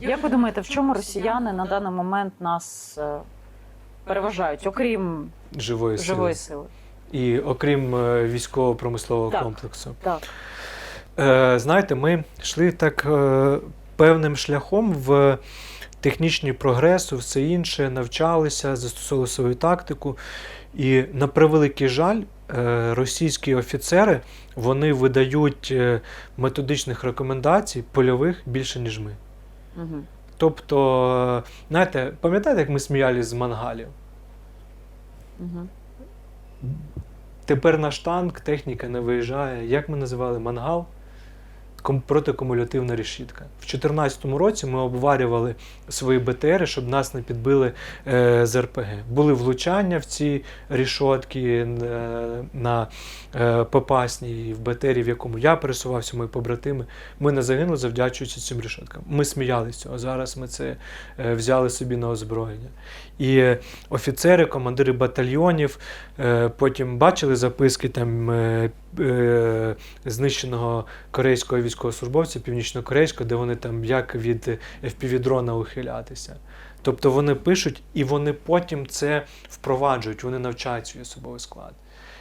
Як ви думаєте, в чому росіяни на даний момент нас е, переважають, окрім живої сили. живої сили? І окрім е, військово-промислового Так. комплексу. Так. Е, знаєте, ми йшли так е, певним шляхом в технічний прогрес, все інше, навчалися, застосовували свою тактику. І на превеликий жаль, е, російські офіцери вони видають методичних рекомендацій польових більше, ніж ми. Угу. Тобто, знаєте, пам'ятаєте, як ми сміялись з мангалів? Угу. Тепер наш танк, техніка не виїжджає. Як ми називали мангал? Протикумулятивна решітка. В 2014 році ми обварювали свої БТРи, щоб нас не підбили е, з РПГ. Були влучання в ці рішотки е, на е, Попасній, в БТРі, в якому я пересувався, мої побратими. Ми не загинули, завдячуючи цим рішоткам. Ми сміялися цього. Зараз ми це е, взяли собі на озброєння. І е, офіцери, командири батальйонів, е, потім бачили записки там е, е, знищеного корейського військовослужбовця, північнокорейського, де вони там як від FPV-дрона ухилятися. Тобто вони пишуть і вони потім це впроваджують, вони навчають свій особовий склад.